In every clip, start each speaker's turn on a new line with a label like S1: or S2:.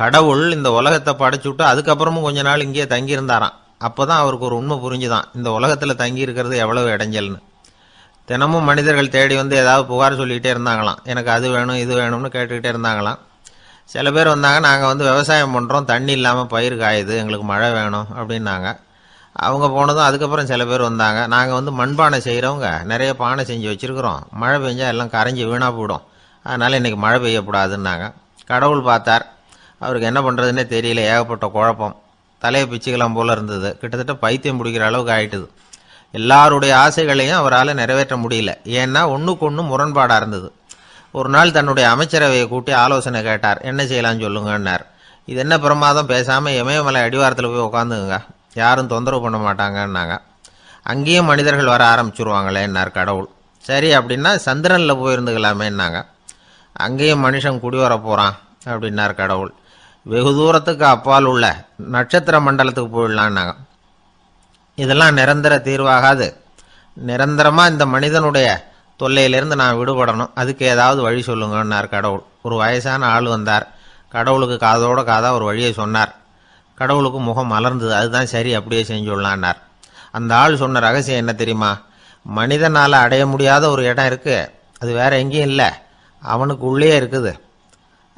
S1: கடவுள் இந்த உலகத்தை படைச்சுட்டு அதுக்கப்புறமும் கொஞ்ச நாள் இங்கேயே தங்கியிருந்தாராம். அப்போ தான் அவருக்கு ஒரு உண்மை புரிஞ்சுதான். இந்த உலகத்தில் தங்கி இருக்கிறது எவ்வளவு இடைஞ்சல்னு. தினமும் மனிதர்கள் தேடி வந்து ஏதாவது புகார் சொல்லிக்கிட்டே இருந்தாங்களாம். எனக்கு அது வேணும் இது வேணும்னு கேட்டுக்கிட்டே இருந்தாங்களாம். சில பேர் வந்தாங்க நாங்கள் வந்து விவசாயம் பண்ணுறோம் தண்ணி இல்லாமல் பயிர் காயுது எங்களுக்கு மழை வேணும் அப்படின்னாங்க. அவங்க போனதும் அதுக்கப்புறம் சில பேர் வந்தாங்க. நாங்கள் வந்து மண்பானை செய்கிறவங்க நிறைய பானை செஞ்சு வச்சுருக்குறோம். மழை பெஞ்சால் எல்லாம் கரைஞ்சி வீணாக போயிடும். அதனால் இன்றைக்கி மழை பெய்யக்கூடாதுன்னாங்க. கடவுள் பார்த்தார் அவருக்கு என்ன பண்ணுறதுன்னே தெரியல ஏகப்பட்ட குழப்பம். தலையை பிச்சுக்கலாம் போல் இருந்தது. கிட்டத்தட்ட பைத்தியம் பிடிக்கிற அளவுக்கு ஆயிட்டுது. எல்லாருடைய ஆசைகளையும் அவரால் நிறைவேற்ற முடியல. ஏன்னா ஒன்றுக்கு ஒன்று முரண்பாடாக இருந்தது. ஒரு நாள் தன்னுடைய அமைச்சரவையை கூட்டி ஆலோசனை கேட்டார். என்ன செய்யலாம்னு சொல்லுங்கன்னார். இது என்ன பிரமாதம்? பேசாமல் இமயமலை அடிவாரத்தில் போய் உட்காந்துங்க யாரும் தொந்தரவு பண்ண மாட்டாங்கன்னாங்க. அங்கேயும் மனிதர்கள் வர ஆரம்பிச்சுருவாங்களேன்னார் கடவுள். சரி அப்படின்னா சந்திரனில் போயிருந்துக்கலாமேன்னாங்க. அங்கேயும் மனுஷன் குடி வர போகிறான் அப்படின்னார் கடவுள். வெகு தூரத்துக்கு அப்பால் உள்ள நட்சத்திர மண்டலத்துக்கு போயிடலான்னாங்க. இதெல்லாம் நிரந்தர தீர்வாகாது. நிரந்தரமாக இந்த மனிதனுடைய தொல்லையிலேருந்து நான் விடுபடணும். அதுக்கு ஏதாவது வழி சொல்லுங்கன்னார் கடவுள். ஒரு வயசான ஆள் வந்தார். கடவுளுக்கு காதோட காதாக ஒரு வழியை சொன்னார். கடவுளுக்கு முகம் மலர்ந்தது. அதுதான் சரி அப்படியே செஞ்சுடலான்னார் அந்த ஆள் சொன்ன ரகசியம் என்ன தெரியுமா? மனிதனால் அடைய முடியாத ஒரு இடம் இருக்குது அது வேற எங்கேயும் இல்லை. அவனுக்கு உள்ளே இருக்குது.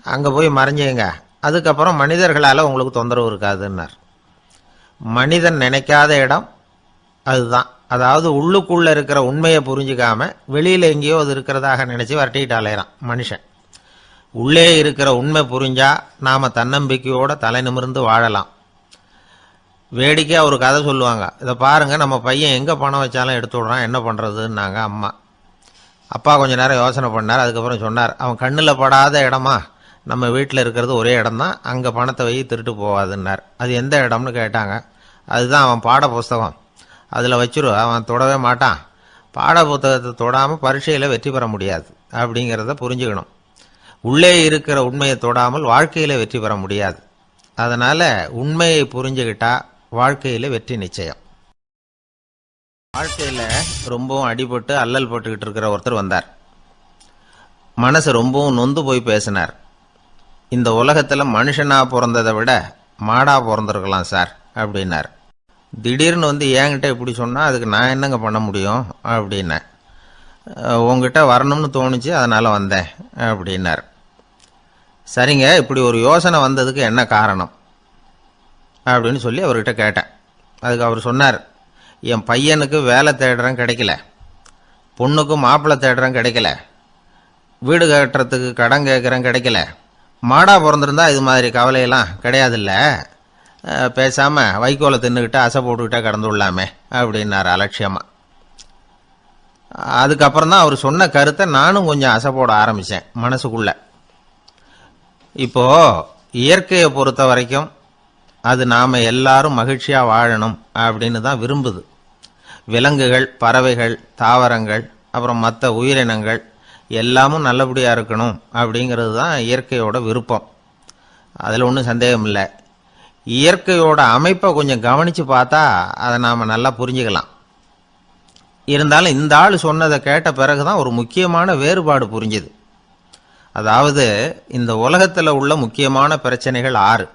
S1: அங்கே போய் மறைஞ்சுங்க. அதுக்கப்புறம் மனிதர்களால் உங்களுக்கு தொந்தரவு இருக்காதுன்னார். மனிதன் நினைக்காத இடம் அதுதான். அதாவது உள்ளுக்குள்ளே இருக்கிற உண்மையை புரிஞ்சுக்காம வெளியில் எங்கேயோ அது இருக்கிறதாக நினச்சி வரட்டிட்டு மனுஷன். உள்ளே இருக்கிற உண்மை புரிஞ்சால் நாம் தன்னம்பிக்கையோடு தலை நிமிர்ந்து வாழலாம். வேடிக்கையாக ஒரு கதை சொல்லுவாங்க. இதை பாருங்கள் நம்ம பையன் எங்கே பணம் வச்சாலும் எடுத்து விடுறான் என்ன பண்ணுறதுன்னாங்க அம்மா. அப்பா கொஞ்சம் நேரம் யோசனை பண்ணார் அதுக்கப்புறம் சொன்னார் அவன் கண்ணில் படாத இடமா? நம்ம வீட்டில் இருக்கிறது ஒரே இடம்தான். அங்கே பணத்தை வை திருட்டு போகாதுன்னார் அது எந்த இடம்னு கேட்டாங்க. அதுதான் அவன் பாட புஸ்தகம். அதில் வச்சிரு அவன் தொடவே மாட்டான். பாட புத்தகத்தை தொடாமல் பரீட்சையில் வெற்றி பெற முடியாது. அப்படிங்கிறத புரிஞ்சுக்கணும். உள்ளே இருக்கிற உண்மையை தொடாமல் வாழ்க்கையில் வெற்றி பெற முடியாது. அதனால் உண்மையை புரிஞ்சுக்கிட்டா வாழ்க்கையில் வெற்றி நிச்சயம். வாழ்க்கையில் ரொம்பவும் அடிபட்டு அல்லல் போட்டுக்கிட்டு இருக்கிற ஒருத்தர் வந்தார். மனசு ரொம்பவும் நொந்து போய் பேசினார். இந்த உலகத்தில் மனுஷனாக பிறந்ததை விட மாடாக பிறந்திருக்கலாம் சார் அப்படின்னார். திடீர்னு வந்து என்கிட்ட இப்படி சொன்னால் அதுக்கு நான் என்னங்க பண்ண முடியும் அப்படின்னேன் உங்ககிட்ட வரணும்னு தோணுச்சு அதனால் வந்தேன் அப்படின்னார். சரிங்க இப்படி ஒரு யோசனை வந்ததுக்கு என்ன காரணம்? அப்படின்னு சொல்லி அவர்கிட்ட கேட்டேன். அதுக்கு அவர் சொன்னார் என் பையனுக்கு வேலை தேடுறேன் கிடைக்கல. பொண்ணுக்கு மாப்பிள்ளை தேடுறேன் கிடைக்கல. வீடு கட்டுறதுக்கு கடன் கேட்குறேன் கிடைக்கல. மாடா பிறந்திருந்தா இது மாதிரி கவலையெல்லாம் கிடையாதுல்ல. பேசாமல் வைக்கோலை தின்னுக்கிட்டு அசை போட்டுக்கிட்டே கடந்து விடலாமே அப்படின்னார் அலட்சியமாக அதுக்கப்புறம் தான் அவர் சொன்ன கருத்தை நானும் கொஞ்சம் அசை போட ஆரம்பித்தேன் மனசுக்குள்ள. இப்போ இயற்கையை பொறுத்த வரைக்கும் அது நாம் எல்லாரும் மகிழ்ச்சியாக வாழணும் அப்படின்னு தான் விரும்புது. விலங்குகள் பறவைகள் தாவரங்கள் அப்புறம் மற்ற உயிரினங்கள் எல்லாமும் நல்லபடியாக இருக்கணும் அப்படிங்கிறது தான் இயற்கையோட விருப்பம். அதில் ஒன்றும் சந்தேகம் இல்லை. இயற்கையோட அமைப்பை கொஞ்சம் கவனித்து பார்த்தா அதை நாம் நல்லா புரிஞ்சுக்கலாம். இருந்தாலும் இந்த ஆள் சொன்னதை கேட்ட பிறகு தான் ஒரு முக்கியமான வேறுபாடு புரிஞ்சுது. அதாவது இந்த உலகத்தில் உள்ள முக்கியமான பிரச்சனைகள் ஆறு.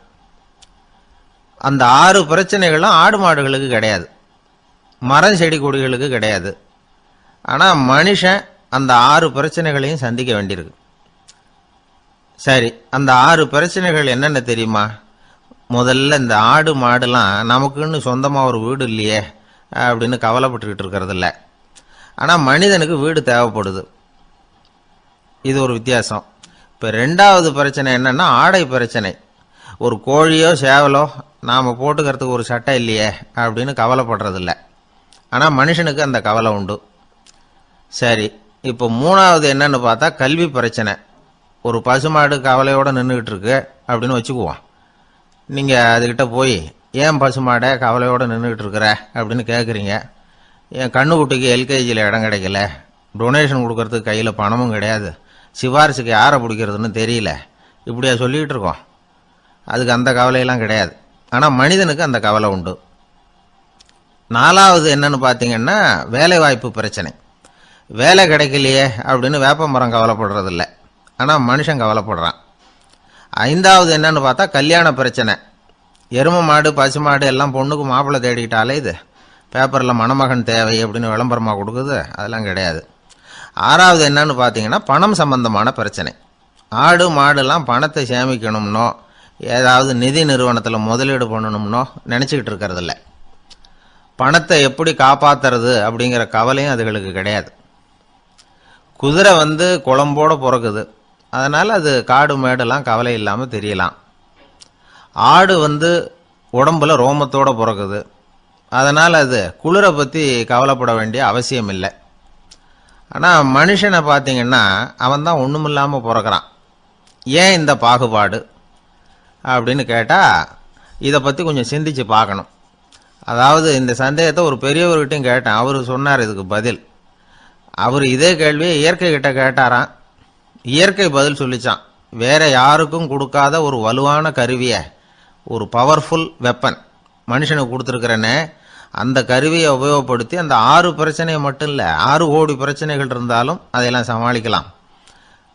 S1: அந்த ஆறு பிரச்சனைகளும் ஆடு மாடுகளுக்கு கிடையாது. மரம் செடி கொடிகளுக்கு கிடையாது. ஆனால் மனுஷன் அந்த ஆறு பிரச்சனைகளையும் சந்திக்க வேண்டியிருக்கு. சரி அந்த ஆறு பிரச்சனைகள் என்னென்ன தெரியுமா? முதல்ல இந்த ஆடு மாடுலாம் நமக்குன்னு சொந்தமாக ஒரு வீடு இல்லையே அப்படின்னு கவலைப்பட்டுக்கிட்டு இருக்கிறதில்ல. ஆனால் மனிதனுக்கு வீடு தேவைப்படுது. இது ஒரு வித்தியாசம். இப்போ ரெண்டாவது பிரச்சனை என்னன்னா ஆடை பிரச்சனை. ஒரு கோழியோ சேவலோ நாம் போட்டுக்கிறதுக்கு ஒரு சட்டை இல்லையே அப்படின்னு கவலைப்படுறதில்ல. ஆனால் மனுஷனுக்கு அந்த கவலை உண்டு. சரி இப்போ மூணாவது என்னன்னு பார்த்தா கல்வி பிரச்சனை. ஒரு பசுமாடு கவலையோடு நின்றுக்கிட்டு இருக்கு அப்படின்னு வச்சுக்குவோம். நீங்கள் அதுக்கிட்ட போய் ஏன் பசுமாடை கவலையோடு நின்றுக்கிட்டு இருக்கிற அப்படின்னு கேட்குறீங்க என் கண்ணுக்குட்டிக்கு எல்கேஜியில் இடம் கிடைக்கல. டொனேஷன் கொடுக்கறதுக்கு கையில் பணமும் கிடையாது. சிபாரிசுக்கு யாரை பிடிக்கிறதுன்னு தெரியல. இப்படியா சொல்லிக்கிட்டு இருக்கோம். அதுக்கு அந்த கவலையெல்லாம் கிடையாது. ஆனால் மனிதனுக்கு அந்த கவலை உண்டு. நாலாவது என்னன்னு பார்த்தீங்கன்னா வேலைவாய்ப்பு பிரச்சனை. வேலை கிடைக்கலையே அப்படின்னு வேப்ப மரம் கவலைப்படுறதில்ல. ஆனால் மனுஷன் கவலைப்படுறான். ஐந்தாவது என்னன்னு பார்த்தா கல்யாண பிரச்சனை. எரும மாடு பசு மாடு எல்லாம் பொண்ணுக்கு மாப்பிள்ளை தேடிக்கிட்டாலே இது. பேப்பரில் மணமகன் தேவை அப்படின்னு விளம்பரமாக கொடுக்குது அதெல்லாம் கிடையாது. ஆறாவது என்னன்னு பார்த்தீங்கன்னா பணம் சம்பந்தமான பிரச்சனை. ஆடு மாடுலாம் பணத்தை சேமிக்கணும்னோ ஏதாவது நிதி நிறுவனத்தில் முதலீடு பண்ணணும்னோ நினச்சிக்கிட்டு இருக்கிறதில்ல. பணத்தை எப்படி காப்பாத்துறது அப்படிங்கிற கவலையும் அதுகளுக்கு கிடையாது. குதிரை வந்து குழம்போட பிறக்குது. அதனால் அது காடு மேடெல்லாம் கவலை இல்லாமல் தெரியலாம். ஆடு வந்து உடம்புல ரோமத்தோடு பிறக்குது. அதனால் அது குளிரை பற்றி கவலைப்பட வேண்டிய அவசியம் இல்லை. ஆனால் மனுஷனை பார்த்தீங்கன்னா அவன் தான் ஒன்றுமில்லாமல் பிறக்கிறான். ஏன் இந்த பாகுபாடு? அப்படின்னு கேட்டால் இதை பற்றி கொஞ்சம் சிந்திச்சு பார்க்கணும். அதாவது இந்த சந்தேகத்தை ஒரு பெரியவர்கிட்டையும் கேட்டேன். அவர் சொன்னார் இதுக்கு பதில். அவர் இதே கேள்வியை இயற்கை கிட்ட கேட்டாராம். இயற்கை பதில் சொல்லிச்சான் வேற யாருக்கும் கொடுக்காத ஒரு வலுவான கருவியை ஒரு பவர்ஃபுல் வெப்பன் மனுஷனுக்கு கொடுத்துருக்கிறேனே அந்த கருவியை உபயோகப்படுத்தி அந்த ஆறு பிரச்சனையை மட்டும் இல்லை ஆறு கோடி பிரச்சனைகள் இருந்தாலும் அதையெல்லாம் சமாளிக்கலாம்.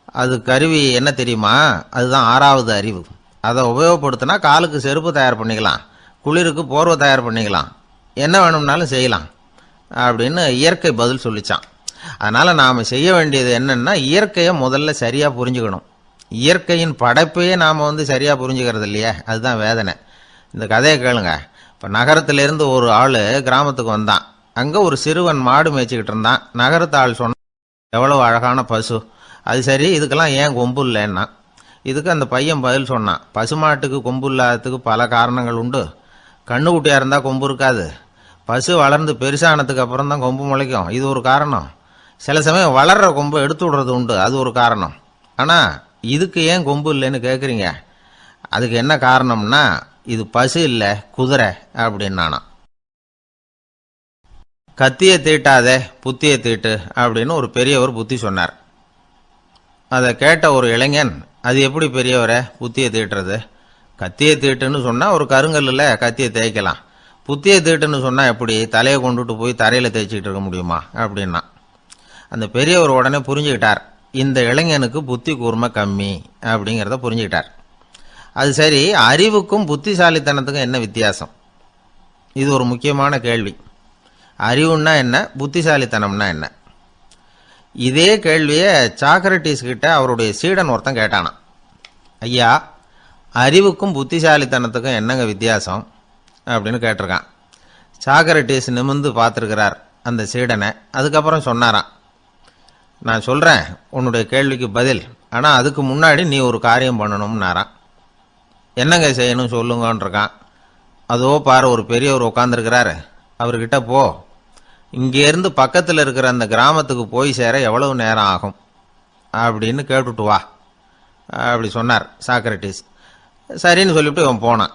S1: அது கருவி என்ன தெரியுமா? அதுதான் ஆறாவது அறிவு. அதை உபயோகப்படுத்தினா காலுக்கு செருப்பு தயார் பண்ணிக்கலாம் குளிருக்கு போர்வை தயார் பண்ணிக்கலாம். என்ன வேணும்னாலும் செய்யலாம். அப்படின்னு இயற்கை பதில் சொல்லிச்சான் அதனால் நாம் செய்ய வேண்டியது என்னென்னா இயற்கையை முதல்ல சரியாக புரிஞ்சுக்கணும். இயற்கையின் படைப்பையே நாம் வந்து சரியாக புரிஞ்சுக்கிறது இல்லையே? அதுதான் வேதனை. இந்த கதையை கேளுங்க. இப்போ நகரத்திலேருந்து ஒரு ஆள் கிராமத்துக்கு வந்தான். அங்கே ஒரு சிறுவன் மாடு மேய்ச்சிக்கிட்டு இருந்தான். நகரத்து ஆள் சொன்ன எவ்வளோ அழகான பசு. அது சரி இதுக்கெல்லாம் ஏன் கொம்பு இல்லைன்னா? இதுக்கு அந்த பையன் பதில் சொன்னான். பசுமாட்டுக்கு கொம்பு இல்லாததுக்கு பல காரணங்கள் உண்டு. கண்ணுக்குட்டியாக இருந்தால் கொம்பு இருக்காது. பசு வளர்ந்து பெருசானதுக்கு அப்புறம் தான் கொம்பு முளைக்கும். இது ஒரு காரணம். சில சமயம் வளர்கிற கொம்பு எடுத்து விடுறது உண்டு. அது ஒரு காரணம். ஆனால் இதுக்கு ஏன் கொம்பு இல்லைன்னு கேட்குறீங்க அதுக்கு என்ன காரணம்னா இது பசு இல்லை குதிரை அப்படின்னானா. கத்தியை தீட்டாதே புத்தியை தீட்டு அப்படின்னு ஒரு பெரியவர் புத்தி சொன்னார். அதை கேட்ட ஒரு இளைஞன் அது எப்படி பெரியவரை புத்தியை தீட்டுறது? கத்தியை தீட்டுன்னு சொன்னால் ஒரு கருங்கல்லில் கத்தியை தேய்க்கலாம். புத்தியை தீட்டுன்னு சொன்னால் எப்படி? தலையை கொண்டுட்டு போய் தரையில் தேய்ச்சிக்கிட்டு இருக்க முடியுமா? அப்படின்னா. அந்த பெரியவர் உடனே புரிஞ்சுக்கிட்டார் இந்த இளைஞனுக்கு புத்தி கூர்மை கம்மி அப்படிங்கிறத புரிஞ்சுக்கிட்டார். அது சரி அறிவுக்கும் புத்திசாலித்தனத்துக்கும் என்ன வித்தியாசம்? இது ஒரு முக்கியமான கேள்வி. அறிவுன்னா என்ன புத்திசாலித்தனம்னா என்ன? இதே கேள்வியை சாக்ரட்டிஸ் கிட்ட அவருடைய சீடன் ஒருத்தன் கேட்டானான் ஐயா அறிவுக்கும் புத்திசாலித்தனத்துக்கும் என்னங்க வித்தியாசம்? அப்படின்னு கேட்டிருக்கான். சாக்ரட்டிஸ் நிமிர்ந்து பார்த்துருக்கிறார் அந்த சீடனை. அதுக்கப்புறம் சொன்னாராம் நான் சொல்கிறேன் உன்னுடைய கேள்விக்கு பதில். ஆனால் அதுக்கு முன்னாடி நீ ஒரு காரியம் பண்ணணும்னாரான் என்னங்க செய்யணும் சொல்லுங்கன்றிருக்கான் அதோ பாரு ஒரு பெரியவர் உட்காந்துருக்கிறாரு அவர்கிட்ட போ. இங்கேருந்து பக்கத்தில் இருக்கிற அந்த கிராமத்துக்கு போய் சேர எவ்வளவு நேரம் ஆகும்? அப்படின்னு கேட்டுட்டு வா. அப்படி சொன்னார் சாக்ரட்டிஸ் சரின்னு சொல்லிவிட்டு இவன் போனான்.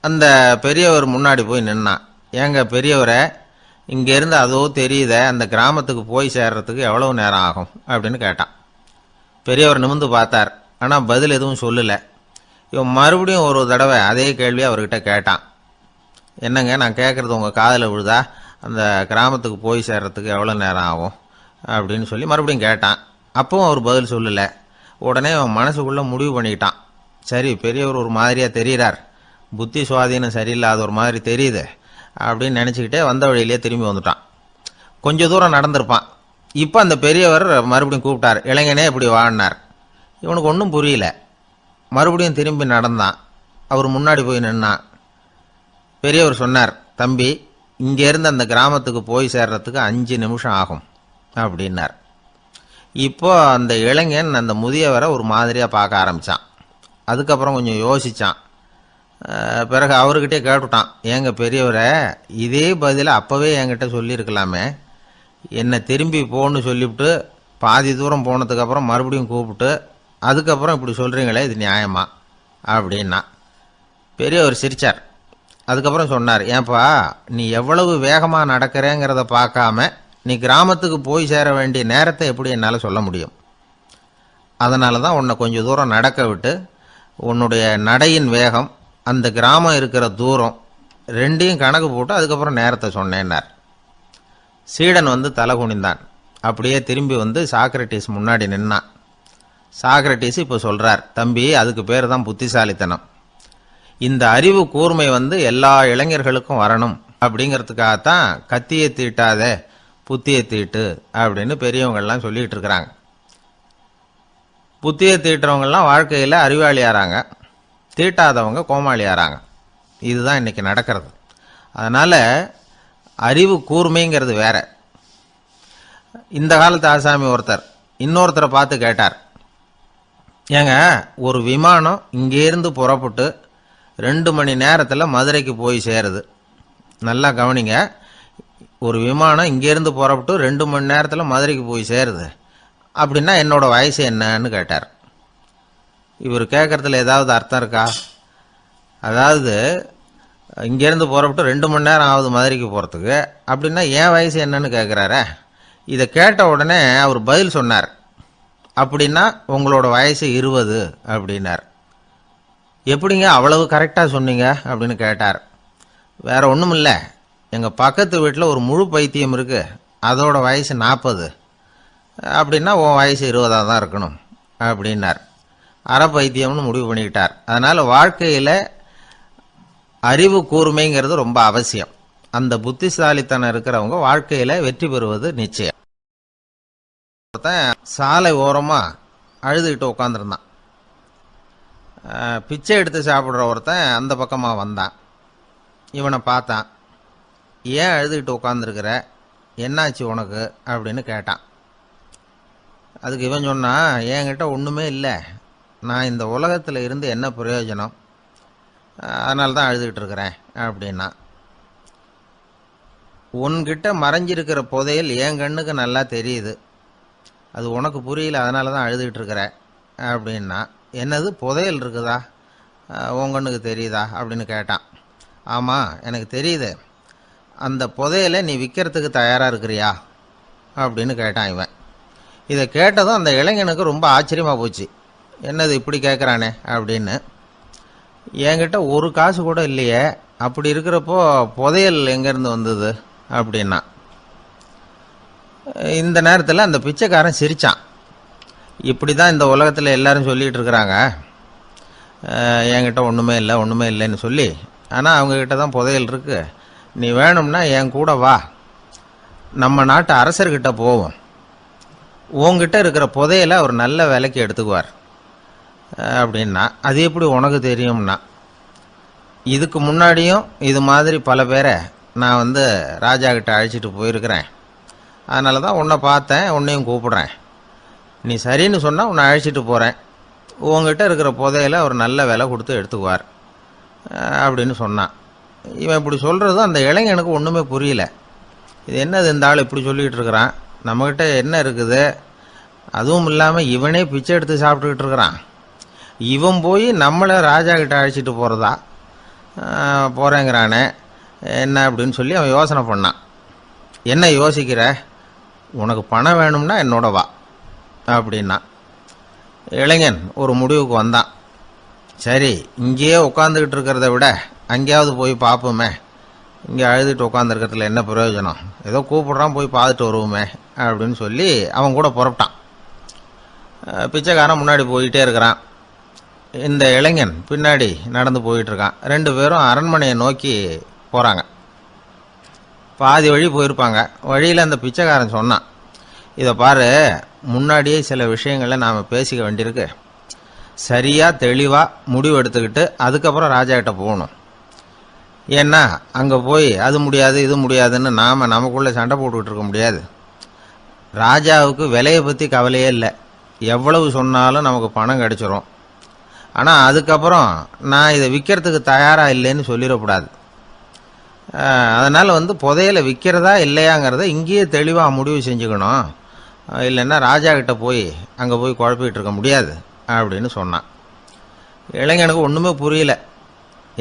S1: அந்த பெரியவர் முன்னாடி போய் நின்னான். ஏங்க பெரியவரை இங்கேருந்து அதோ தெரியுத அந்த கிராமத்துக்கு போய் சேர்றதுக்கு எவ்வளவு நேரம் ஆகும்? அப்படின்னு கேட்டான். பெரியவர் நிமிந்து பார்த்தார். ஆனால் பதில் எதுவும் சொல்லலை. இவன் மறுபடியும் ஒரு தடவை அதே கேள்வியை அவர்கிட்ட கேட்டான். என்னங்க நான் கேட்குறது உங்கள் காதில் விழுதா? அந்த கிராமத்துக்கு போய் சேர்றதுக்கு எவ்வளோ நேரம் ஆகும்? அப்படின்னு சொல்லி மறுபடியும் கேட்டான். அப்பவும் அவர் பதில் சொல்லலை. உடனே அவன் மனசுக்குள்ளே முடிவு பண்ணிக்கிட்டான் சரி பெரியவர் ஒரு மாதிரியாக தெரிகிறார் புத்தி சுவாதீனம் சரியில்லாத ஒரு மாதிரி தெரியுது. அப்படின்னு நினச்சிக்கிட்டே வந்த வழியிலே திரும்பி வந்துட்டான். கொஞ்ச தூரம் நடந்திருப்பான். இப்போ அந்த பெரியவர் மறுபடியும் கூப்பிட்டார் இளைஞனே இப்படி வாடினார் இவனுக்கு ஒன்றும் புரியல. மறுபடியும் திரும்பி நடந்தான். அவர் முன்னாடி போய் நின்னான். பெரியவர் சொன்னார் தம்பி இங்கேருந்து அந்த கிராமத்துக்கு போய் சேர்றதுக்கு அஞ்சு நிமிஷம் ஆகும் அப்படின்னார். இப்போ அந்த இளைஞன் அந்த முதியவரை ஒரு மாதிரியாக பார்க்க ஆரம்பித்தான் அதுக்கப்புறம் கொஞ்சம் யோசித்தான் பிறகு அவர்கிட்டே கேட்டுட்டான். ஏங்க பெரியவரை இதே பதிலை அப்போவே என்கிட்ட சொல்லியிருக்கலாமே. என்னை திரும்பி போன்னு சொல்லிவிட்டு பாதி தூரம் போனதுக்கப்புறம் மறுபடியும் கூப்பிட்டு அதுக்கப்புறம் இப்படி சொல்கிறீங்களே இது நியாயமா? அப்படின்னா. பெரியவர் சிரிச்சார். அதுக்கப்புறம் சொன்னார் ஏன்பா நீ எவ்வளவு வேகமாக நடக்கிறேங்கிறத பார்க்காம நீ கிராமத்துக்கு போய் சேர வேண்டிய நேரத்தை எப்படி என்னால் சொல்ல முடியும்? அதனால தான் உன்னை கொஞ்சம் தூரம் நடக்க விட்டு உன்னுடைய நடையின் வேகம் அந்த கிராமம் இருக்கிற தூரம் ரெண்டையும் கணக்கு போட்டு அதுக்கப்புறம் நேரத்தை சொன்னேன்னார். சீடன் வந்து தலை குனிந்தான். அப்படியே திரும்பி வந்து சாக்ரட்டிஸ் முன்னாடி நின்னான். சாக்ரட்டிஸ் இப்போ சொல்கிறார் தம்பி அதுக்கு பேர் தான் புத்திசாலித்தனம். இந்த அறிவு கூர்மை வந்து எல்லா இளைஞர்களுக்கும் வரணும். அப்படிங்கிறதுக்காகத்தான் கத்தியை தீட்டாத புத்தியை தீட்டு அப்படின்னு பெரியவங்கள்லாம் சொல்லிகிட்டு இருக்கிறாங்க. புத்தியை தீட்டுறவங்கெல்லாம் வாழ்க்கையில் அறிவாளியாகிறாங்க தீட்டாதவங்க கோமாளி ஆறாங்க இதுதான் இன்றைக்கி நடக்கிறது. அதனால் அறிவு கூர்மைங்கிறது வேற. இந்த காலத்து ஆசாமி ஒருத்தர் இன்னொருத்தரை பார்த்து கேட்டார். ஏங்க ஒரு விமானம் இங்கேருந்து புறப்பட்டு ரெண்டு மணி நேரத்தில் மதுரைக்கு போய் சேருது. நல்லா கவனிங்க ஒரு விமானம் இங்கேருந்து புறப்பட்டு ரெண்டு மணி நேரத்தில் மதுரைக்கு போய் சேருது. அப்படின்னா என்னோடய வயசு என்னன்னு கேட்டார். இவர் கேட்குறதுல ஏதாவது அர்த்தம் இருக்கா? அதாவது இங்கேருந்து போகிறப்பட்டு ரெண்டு மணி நேரம் ஆகுது மதுரைக்கு போகிறதுக்கு அப்படின்னா என் வயசு என்னன்னு கேட்குறாரே இதை கேட்ட உடனே அவர் பதில் சொன்னார். அப்படின்னா உங்களோட வயசு இருபது அப்படின்னார். எப்படிங்க அவ்வளவு கரெக்டாக சொன்னீங்க? அப்படின்னு கேட்டார். வேறு ஒன்றும் இல்லை. எங்கள் பக்கத்து வீட்டில் ஒரு முழு பைத்தியம் இருக்குது அதோட வயசு நாற்பது அப்படின்னா உன் வயசு இருபதாக தான் இருக்கணும். அப்படின்னார். அற பைத்தியம்னு முடிவு பண்ணிக்கிட்டார். அதனால் வாழ்க்கையில் அறிவு கூர்மைங்கிறது ரொம்ப அவசியம். அந்த புத்திசாலித்தனம் இருக்கிறவங்க வாழ்க்கையில் வெற்றி பெறுவது நிச்சயம். ஒருத்தன் சாலை ஓரமாக அழுதுகிட்டு உட்காந்துருந்தான் பிச்சை எடுத்து சாப்பிட்ற ஒருத்தன் அந்த பக்கமாக வந்தான். இவனை பார்த்தான். ஏன் அழுதுகிட்டு உட்காந்துருக்கிற என்னாச்சு உனக்கு? அப்படின்னு கேட்டான். அதுக்கு இவன் சொன்னான் என்கிட்ட ஒன்றுமே இல்லை. நான் இந்த உலகத்தில் இருந்து என்ன பிரயோஜனம்? அதனால தான் அழுதுகிட்டு இருக்கிறேன் அப்படின்னா. உன்கிட்ட மறைஞ்சிருக்கிற புதையல் என் கண்ணுக்கு நல்லா தெரியுது. அது உனக்கு புரியல அதனால தான் அழுதுகிட்டு இருக்கிற அப்படின்னா. என்னது புதையல் இருக்குதா? உன் கண்ணுக்கு தெரியுதா? அப்படின்னு கேட்டான். ஆமாம் எனக்கு தெரியுது. அந்த புதையலை நீ விற்கிறதுக்கு தயாராக இருக்கிறியா? அப்படின்னு கேட்டான் இவன். இதை கேட்டதும் அந்த இளைஞனுக்கு ரொம்ப ஆச்சரியமாக போச்சு. என்னது இப்படி கேட்குறானே அப்படின்னு. என்கிட்ட ஒரு காசு கூட இல்லையே அப்படி இருக்கிறப்போ புதையல் எங்கேருந்து வந்தது அப்படின்னா. இந்த நேரத்தில் அந்த பிச்சைக்காரன் சிரிச்சான். இப்படி தான் இந்த உலகத்தில் எல்லாரும் சொல்லிகிட்டு இருக்கிறாங்க. என்கிட்ட ஒன்றுமே இல்லை ஒன்றுமே இல்லைன்னு சொல்லி. ஆனால் அவங்கக்கிட்ட தான் புதையல் இருக்குது நீ வேணும்னா என் கூட வா. நம்ம நாட்டு அரசர்கிட்ட போவோம். உங்ககிட்ட இருக்கிற புதையலை அவர் நல்ல விலைக்கு எடுத்துக்குவார். அப்படின்னா அது எப்படி உனக்கு தெரியும்னா இதுக்கு முன்னாடியும் இது மாதிரி பல பேரை நான் வந்து ராஜா கிட்ட அழைச்சிட்டு போயிருக்கிறேன். அதனால தான் உன்னை பார்த்தேன் உன்னையும் கூப்பிடுறேன். நீ சரின்னு சொன்னால் உன்னை அழைச்சிட்டு போகிறேன் உங்ககிட்ட இருக்கிற புதையில அவர் நல்ல விலை கொடுத்து எடுத்துக்குவார் அப்படின்னு சொன்னான். இவன் இப்படி சொல்கிறதும் அந்த இளைஞனுக்கு ஒன்றுமே புரியல. இது என்னது இந்த ஆள் இப்படி சொல்லிகிட்டு இருக்கிறான்? நம்மக்கிட்ட என்ன இருக்குது? அதுவும் இல்லாமல் இவனே பிச்சை எடுத்து சாப்பிட்டுக்கிட்டு இருக்கிறான். இவன் போய் நம்மளை ராஜா கிட்ட அழைச்சிட்டு போகிறதா போகிறேங்கிறானே என்ன அப்படின்னு சொல்லி அவன் யோசனை பண்ணான். என்ன யோசிக்கிற? உனக்கு பணம் வேணும்னா என்னோட வா அப்படின்னா. இளைஞன் ஒரு முடிவுக்கு வந்தான். சரி இங்கேயே உட்காந்துக்கிட்டு இருக்கிறத விட அங்கேயாவது போய் பார்ப்போமே. இங்கே அழுதுட்டு உட்காந்துருக்கிறதுல என்ன பிரயோஜனம்? ஏதோ கூப்பிட்றான் போய் பார்த்துட்டு வருவோமே அப்படின்னு சொல்லி அவன் கூட புறப்பட்டான். பிச்சைக்காரன் முன்னாடி போயிட்டே இருக்கிறான். இந்த இளைஞன் பின்னாடி நடந்து போயிட்டு இருக்கான் ரெண்டு பேரும் அரண்மனையை நோக்கி போகிறாங்க பாதி வழி போயிருப்பாங்க. வழியில் அந்த பிச்சைக்காரன் சொன்னான் இதை பாரு முன்னாடியே சில விஷயங்களை நாம் பேசிக்க வேண்டியிருக்கு. சரியாக தெளிவாக முடிவு எடுத்துக்கிட்டு அதுக்கப்புறம் ராஜா கிட்ட போகணும். ஏன்னா அங்கே போய் அது முடியாது இது முடியாதுன்னு நாம் நமக்குள்ளே சண்டை போட்டுக்கிட்டு இருக்க முடியாது. ராஜாவுக்கு விலையை பற்றி கவலையே இல்லை. எவ்வளவு சொன்னாலும் நமக்கு பணம் கிடச்சிரும். ஆனால் அதுக்கப்புறம் நான் இதை விற்கிறதுக்கு தயாராக இல்லைன்னு சொல்லிடக்கூடாது. அதனால் வந்து புதையலை விற்கிறதா இல்லையாங்கிறத இங்கேயே தெளிவாக முடிவு செஞ்சுக்கணும். இல்லைன்னா ராஜா கிட்ட போய் அங்கே போய் குழப்பிக்கிட்டு இருக்க முடியாது அப்படின்னு சொன்னான். இளைஞனுக்கு ஒன்றுமே புரியல.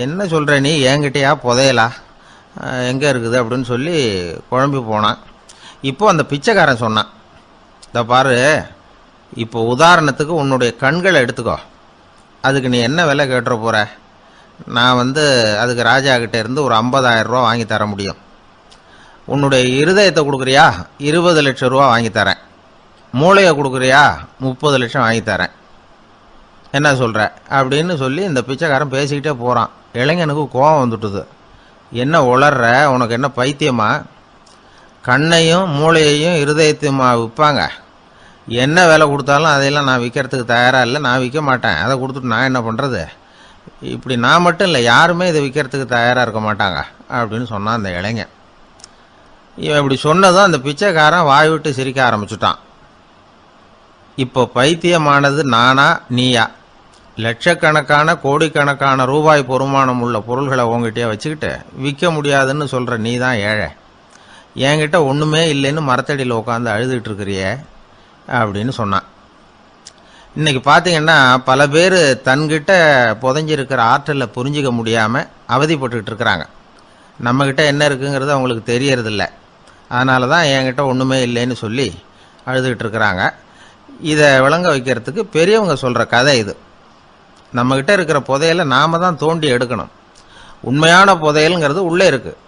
S1: என்ன சொல்கிற நீ? என்கிட்டயா? புதையலா? எங்கே இருக்குது? அப்படின்னு சொல்லி குழம்பி போனான். இப்போ அந்த பிச்சைக்காரன் சொன்னான். இந்த பாரு இப்போ உதாரணத்துக்கு உன்னுடைய கண்களை எடுத்துக்கோ. அதுக்கு நீ என்ன விலை கேட்டுற போகிற நான் வந்து அதுக்கு ராஜா கிட்டே இருந்து ஒரு 50000 ரூபா வாங்கி தர முடியும். உன்னுடைய இருதயத்தை கொடுக்குறியா? இருபது லட்சம் ரூபா வாங்கி தரேன். மூளையை கொடுக்குறியா? முப்பது லட்சம் வாங்கி தரேன். என்ன சொல்கிற அப்படின்னு சொல்லி இந்த பிச்சைக்காரன் பேசிக்கிட்டே போகிறான் இளைஞனுக்கு கோபம் வந்துட்டுது. என்ன உளர்ற? உனக்கு என்ன பைத்தியமா? கண்ணையும் மூளையையும் இருதயத்தையுமா விற்பாங்க? என்ன விலை கொடுத்தாலும் அதையெல்லாம் நான் விற்கிறதுக்கு தயாராக இல்லை. நான் விற்க மாட்டேன். அதை கொடுத்துட்டு நான் என்ன பண்ணுறது இப்படி நான் மட்டும் இல்லை யாருமே இதை விற்கிறதுக்கு தயாராக இருக்க மாட்டாங்க அப்படின்னு சொன்னான் அந்த இளைஞன். இவன் இப்படி சொன்னதும் அந்த பிச்சைக்காரன் வாய் விட்டு சிரிக்க ஆரம்பிச்சுட்டான். இப்போ பைத்தியமானது நானா நீயா? லட்சக்கணக்கான கோடிக்கணக்கான ரூபாய் பொறுமானம் உள்ள பொருள்களை உங்ககிட்டயே வச்சுக்கிட்டு விற்க முடியாதுன்னு சொல்கிற நீ தான் ஏழை. என்கிட்ட ஒன்றுமே இல்லைன்னு மரத்தடியில் உட்காந்து அழுதுகிட்டு இருக்கிறியே. அப்படின்னு சொன்னான். இன்னைக்கு பார்த்தீங்கன்னா பல பேர் தன்கிட்ட புதைஞ்சிருக்கிற ஆற்றலை புரிஞ்சிக்க முடியாமல் அவதிப்பட்டுக்கிட்டு இருக்கிறாங்க. நம்மக்கிட்ட என்ன இருக்குங்கிறது அவங்களுக்கு தெரியறதில்ல. அதனால தான் என்கிட்ட ஒன்றுமே இல்லைன்னு சொல்லி அழுதுகிட்டு இருக்கிறாங்க. இதை விளங்க வைக்கிறதுக்கு பெரியவங்க சொல்கிற கதை இது. நம்மக்கிட்ட இருக்கிற புதையலை நாம தான் தோண்டி எடுக்கணும். உண்மையான புதையலுங்கிறது உள்ளே இருக்குது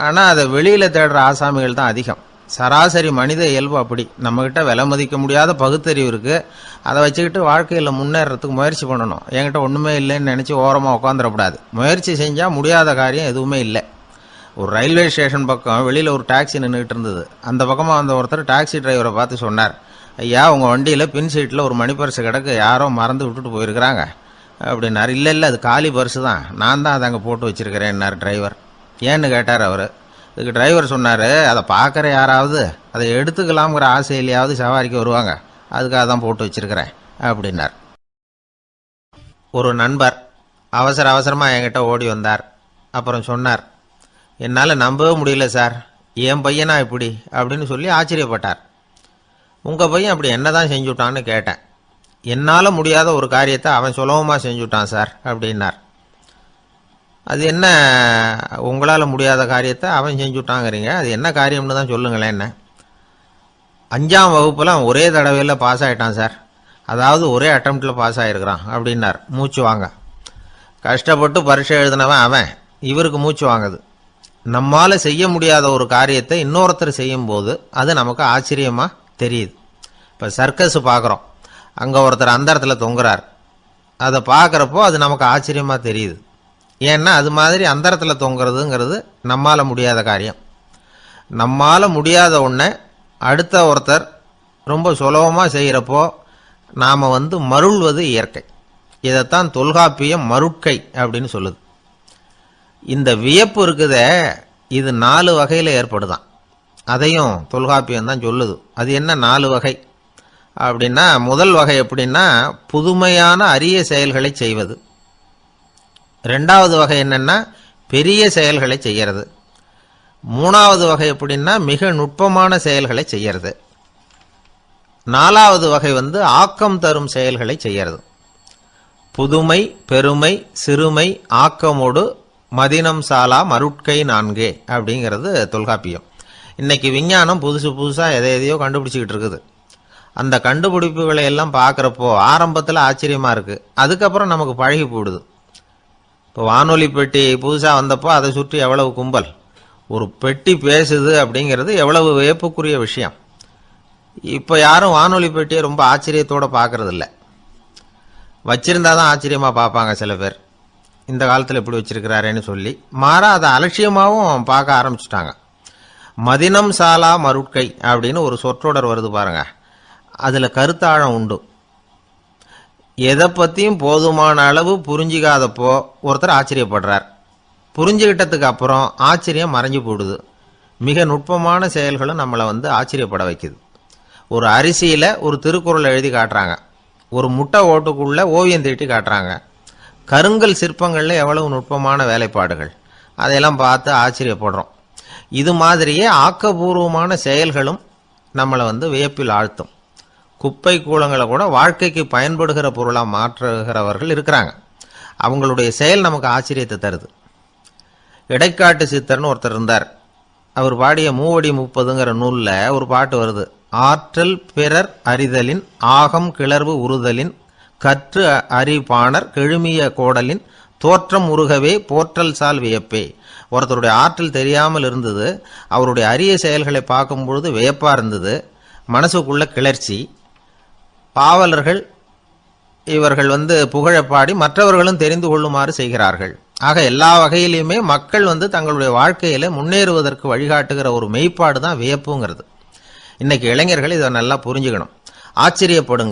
S1: ஆனால் அதை வெளியில் தேடுற ஆசாமிகள் தான் அதிகம். சராசரி மனித இயல்பு அப்படி. நம்மக்கிட்ட விலை மதிக்க முடியாத பகுத்தறிவு இருக்குது அதை வச்சுக்கிட்டு வாழ்க்கையில் முன்னேறத்துக்கு முயற்சி பண்ணணும். என்கிட்ட ஒன்றுமே இல்லைன்னு நினச்சி ஓரமாக உட்காந்துடக்கூடாது. முயற்சி செஞ்சால் முடியாத காரியம் எதுவுமே இல்லை. ஒரு ரயில்வே ஸ்டேஷன் பக்கம் வெளியில் ஒரு டாக்ஸி நின்றுட்டு இருந்தது. அந்த பக்கமாக வந்த ஒருத்தர் டாக்ஸி டிரைவரை பார்த்து சொன்னார் ஐயா உங்கள் வண்டியில் பின் சீட்டில் ஒரு மணி பரிசு கிடக்கு. யாரோ மறந்து விட்டுட்டு போயிருக்கிறாங்க. அப்படின்னாரு. இல்லை இல்லை அது காலி பரிசு தான். நான் தான் அதை அங்கே போட்டு வச்சிருக்கிறேன்னார் டிரைவர். ஏன்னு கேட்டார் அவர். இதுக்கு டிரைவர் சொன்னார் அதை பார்க்குற யாராவது அதை எடுத்துக்கலாம்ங்கிற ஆசையிலையாவது சவாரிக்கு வருவாங்க. அதுக்காக தான் போட்டு வச்சுருக்கிறேன் அப்படின்னார். ஒரு நண்பர் அவசர அவசரமாக என்கிட்ட ஓடி வந்தார். அப்புறம் சொன்னார் என்னால் நம்பவே முடியல சார். என் பையனா இப்படி? அப்படின்னு சொல்லி ஆச்சரியப்பட்டார். உங்கள் பையன் அப்படி என்ன தான் செஞ்சுட்டான்னு கேட்டேன். என்னால் முடியாத ஒரு காரியத்தை அவன் சுலபமாக செஞ்சுட்டான் சார் அப்படின்னார். அது என்ன உங்களால் முடியாத காரியத்தை அவன் செஞ்சு விட்டாங்கிறீங்க அது என்ன காரியம்னு தான் சொல்லுங்களேன் என்ன. அஞ்சாம் வகுப்பில் அவன் ஒரே தடவையில் பாஸ் ஆகிட்டான் சார் அதாவது ஒரே அட்டம்ப்டில் பாஸ் ஆகிருக்கிறான் அப்படின்னார். மூச்சு வாங்க. கஷ்டப்பட்டு பரீட்சை எழுதினவன் அவன். இவருக்கு மூச்சு வாங்குது. நம்மால் செய்ய முடியாத ஒரு காரியத்தை இன்னொருத்தர் செய்யும்போது அது நமக்கு ஆச்சரியமாக தெரியுது. இப்போ சர்க்கஸ் பார்க்குறோம் அங்கே ஒருத்தர் அந்த இடத்துல தொங்குறார். அதை பார்க்குறப்போ அது நமக்கு ஆச்சரியமாக தெரியுது. ஏன்னா அது மாதிரி அந்தரத்தில் தொங்குறதுங்கிறது நம்மால் முடியாத காரியம். நம்மால் முடியாத ஒன்றை அடுத்த ஒருத்தர் ரொம்ப சுலபமாக செய்கிறப்போ நாம் வந்து மருள்வது இயற்கை. இதைத்தான் தொல்காப்பியம் மருட்கை அப்படின்னு சொல்லுது. இந்த வியப்பு இருக்குதே இது நாலு வகையில் ஏற்படுதான். அதையும் தொல்காப்பியம் தான் சொல்லுது. அது என்ன நாலு வகை? அப்படின்னா முதல் வகை எப்படின்னா புதுமையான அரிய செயல்களை செய்வது. ரெண்டாவது வகை என்னென்னா பெரிய செயல்களை செய்கிறது மூணாவது வகை எப்படின்னா மிக நுட்பமான செயல்களை செய்கிறது நாலாவது வகை வந்து ஆக்கம் தரும் செயல்களை செய்கிறது புதுமை பெருமை சிறுமை ஆக்கமோடு மதினம் சாலா மருட்கை நான்கே அப்படிங்கிறது தொல்காப்பியம். இன்றைக்கி விஞ்ஞானம் புதுசு புதுசாக எதை எதையோ கண்டுபிடிச்சிக்கிட்டு இருக்குது. அந்த கண்டுபிடிப்புகளை எல்லாம் பார்க்குறப்போ ஆரம்பத்தில் ஆச்சரியமாக இருக்குது அதுக்கப்புறம் நமக்கு பழகி போடுது. இப்போ வானொலி பெட்டி புதுசாக வந்தப்போ அதை சுற்றி எவ்வளவு கும்பல்? ஒரு பெட்டி பேசுது அப்படிங்கிறது எவ்வளவு வியப்புக்குரிய விஷயம். இப்போ யாரும் வானொலி பெட்டியை ரொம்ப ஆச்சரியத்தோடு பார்க்கறதில்ல. வச்சுருந்தா தான் ஆச்சரியமாக பார்ப்பாங்க சில பேர். இந்த காலத்தில் இப்படி வச்சுருக்கிறாரேன்னு சொல்லி. மாறா அதை அலட்சியமாகவும் பார்க்க ஆரம்பிச்சிட்டாங்க. மதினம் சாலா மருட்கை அப்படின்னு ஒரு சொற்றொடர் வருது பாருங்கள் அதில் கருத்தாழம் உண்டு. எதை பற்றியும் போதுமான அளவு புரிஞ்சிக்காதப்போ ஒருத்தர் ஆச்சரியப்படுறார். புரிஞ்சுக்கிட்டதுக்கு அப்புறம் ஆச்சரியம் மறைஞ்சு போடுது. மிக நுட்பமான செயல்களும் நம்மளை வந்து ஆச்சரியப்பட வைக்குது. ஒரு அரிசியில் ஒரு திருக்குறள் எழுதி காட்டுறாங்க. ஒரு முட்டை ஓட்டுக்குள்ளே ஓவியம் தீட்டி காட்டுறாங்க. கருங்கல் சிற்பங்களில் எவ்வளவு நுட்பமான வேலைப்பாடுகள். அதையெல்லாம் பார்த்து ஆச்சரியப்படுறோம். இது மாதிரியே ஆக்கபூர்வமான செயல்களும் நம்மளை வந்து வியப்பில் ஆழ்த்தும். குப்பை கூலங்களை கூட வாழ்க்கைக்கு பயன்படுகிற பொருளாக மாற்றுகிறவர்கள் இருக்கிறாங்க. அவங்களுடைய செயல் நமக்கு ஆச்சரியத்தை தருது. இடைக்காட்டு சித்தர்னு ஒருத்தர் இருந்தார். அவர் பாடிய மூவடி முப்பதுங்கிற நூலில் ஒரு பாட்டு வருது. ஆற்றல் பிறர் அறிதலின் ஆகம் கிளர்வு உறுதலின் கற்று அறிபாணர் கெழுமிய கோடலின் தோற்றம் உருகவே போற்றல் சால் வியப்பே. ஒருத்தருடைய ஆற்றல் தெரியாமல் இருந்தது. அவருடைய அரிய செயல்களை பார்க்கும் பொழுது வியப்பாக இருந்தது. மனசுக்குள்ள கிளர்ச்சி. பாவலர்கள் இவர்கள் வந்து புகழப்பாடி மற்றவர்களும் தெரிந்து கொள்ளுமாறு செய்கிறார்கள். ஆக எல்லா வகையிலையுமே மக்கள் வந்து தங்களுடைய வாழ்க்கையில முன்னேறுவதற்கு வழிகாட்டுகிற ஒரு மெய்ப்பாடு தான் வியப்புங்கிறது. இன்னைக்கு இளைஞர்கள் இதை நல்லா புரிஞ்சுக்கணும். ஆச்சரியப்படுங்கள்.